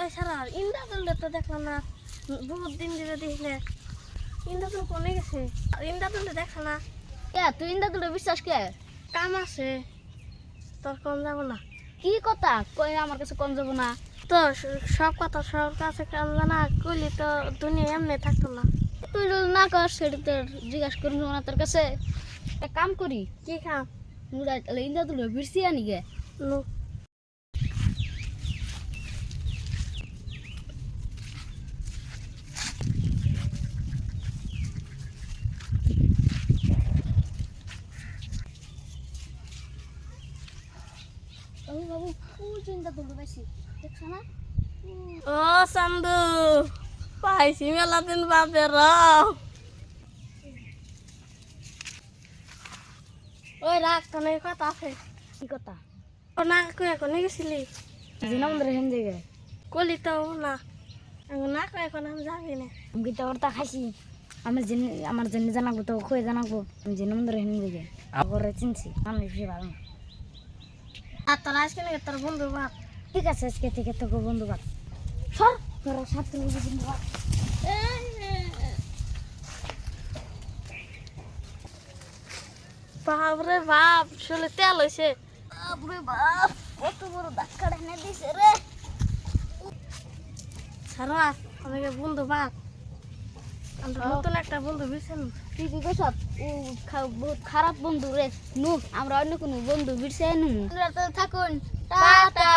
ওই সারা ইন্দা তুললে তো দেখলাম না বহুত দিন ধরে ইন্দা তুল কোনে গেছে? ইন্দা তুললে না। কে তুই ইন্দা তুলে বিশ্বাস কে? কাম আছে। তোর কম যাব না। কি কথা? কই আমার কাছে কম যাব না। তো সব কথা সব কাছে কাম জানা কইলি তো দুনিয়া এমনি থাকতো না। তুই যদি না কর সেটা তোর জিজ্ঞাসা করব না তোর কাছে। কাম করি। কি খাম মুড়া ইন্দা তুলে বিরসি আনি গে নু বাবু বাবু ওই যে ইন্দা তুলে পাইছি দেখছ না ও চান্দু পাইছি মেলা দিন বাপে র ওই রাগ কথা আছে? কি কথা? ও না কয়ে কোনে গেছিলি? জিনা মন্দিরে হেন জায়গায়? কলি তো না। আমি না কয়ে কোন আমি যাবি না। আমি খাইছি? আমি জেনে আমার জেনে জানাব তো খুঁয়ে জানাব? আমি জিনা মন্দিরে হেন জায়গায়? আগরে চিনছি মানুষ বেশি ভালো আর তোর আজকে নাকি তোর বন্ধু বাপ। ঠিক আছে আজকে থেকে তোকে বন্ধু বাদ সর তোর সাথে বন্ধু বাদ বাপরে বাপ শুলে তেল হয়েছে বাপরে বাপ কত বড় ধাক্কা এনে দিছে রে। সারা আমাকে বন্ধু বাপ। নতুন একটা বন্ধু বিছেন তুই কি কইছ? ও বহুত খারাপ বন্ধু রে। নু আমরা অন্য কোনো বন্ধু বিরছে নু থাকুন। টাটা।